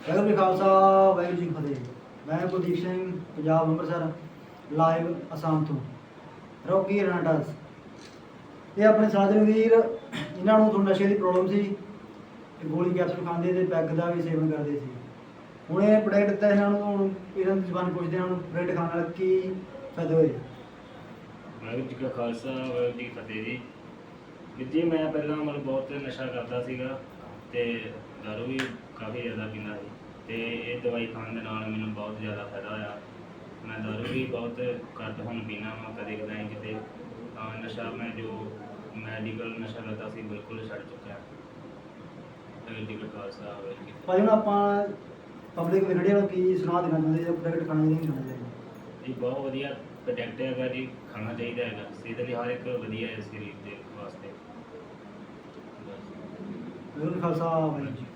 ਵਾਹਿਗੁਰੂ ਜੀ ਖਾਲਸਾ, ਵਾਹਿਗੁਰੂ ਜੀ ਫਤਿਹ। ਮੈਂ ਕੁਲਦੀਪ ਸਿੰਘ, ਪੰਜਾਬ ਅੰਮ੍ਰਿਤਸਰ ਲਾਈਵ ਅਸਾਮ ਤੋਂ। ਰੋਕੀ ਰਨਾਟਸ ਇਹ ਆਪਣੇ ਸਾਜਨ ਵੀਰ, ਇਹਨਾਂ ਨੂੰ ਥੋੜਾ ਨਸ਼ੇ ਦੀ ਪ੍ਰੋਬਲਮ ਸੀ ਤੇ ਗੋਲੀ ਕੈਪਸੂਲ ਖਾਂਦੇ ਤੇ ਪੈਗ ਦਾ ਵੀ ਸੇਵਨ ਕਰਦੇ ਸੀ। ਹੁਣ ਇਹ ਪ੍ਰੋਡਕਟ ਦਿੱਤਾ ਇਹਨਾਂ ਨੂੰ, ਹੁਣ ਇਹਨਾਂ ਦੀ ਜ਼ਬਾਨ ਪੁੱਛਦੇ ਹਾਂ ਪ੍ਰੋਡਕਟ ਖਾਣ ਨਾਲ ਕੀ ਫਾਇਦੇ ਹੋਏ ਵਾਹਿਗੁਰੂ ਜੀ ਕਾ ਖਾਲਸਾ, ਵਾਹਿਗੁਰੂ ਜੀ ਕੀ ਫਤਿਹ ਜੀ। ਜੀ, ਮੈਂ ਪਹਿਲਾਂ ਮਤਲਬ ਬਹੁਤ ਨਸ਼ਾ ਕਰਦਾ ਸੀਗਾ ਤੇ ਦਾਰੂ ਵੀ ਕਾਫੀ ਜ਼ਿਆਦਾ ਪੀਂਦਾ ਸੀ ਤੇ ਇਹ ਦਵਾਈ ਖਾਣ ਦੇ ਨਾਲ ਮੈਨੂੰ ਬਹੁਤ ਜ਼ਿਆਦਾ ਫਾਇਦਾ ਹੋਇਆ। ਮੈਂ ਦਾਰੂ ਵੀ ਬਹੁਤ ਘੱਟ ਹੁਣ ਪੀਣਾ ਵਾ ਕਦੇ ਕਦਾਈ ਕਿਤੇ। ਤਾਂ ਨਸ਼ਾ ਮੈਂ ਜੋ ਮੈਡੀਕਲ ਨਸ਼ਾ ਕਰਦਾ ਸੀ ਬਿਲਕੁਲ ਛੱਡ ਚੁੱਕਿਆ। ਜੀ। ਭਾਈ ਹੁਣ ਆਪਾਂ ਪਬਲਿਕ ਵੀਡੀਓ ਨੂੰ ਕੀ ਸੁਣਾ ਦੇਣਾ ਚਾਹੁੰਦੇ ਜੇ ਪ੍ਰੋਡਕਟ ਖਾਣੇ ਨਹੀਂ ਚਾਹੀਦਾ। ਜੀ ਬਹੁਤ ਵਧੀਆ ਪ੍ਰੋਡਕਟ ਹੈਗਾ ਜੀ ਖਾਣਾ ਚਾਹੀਦਾ ਹੈਗਾ। ਸਿਹਤ ਲਈ ਹਰ ਇੱਕ ਵਧੀਆ ਹੈ ਸਰੀਰ ਦੇ ਵਾਸਤੇ। ਕਾ ਖਾਲਸਾ ਵਾਹਿਗੁਰੂ ਜੀ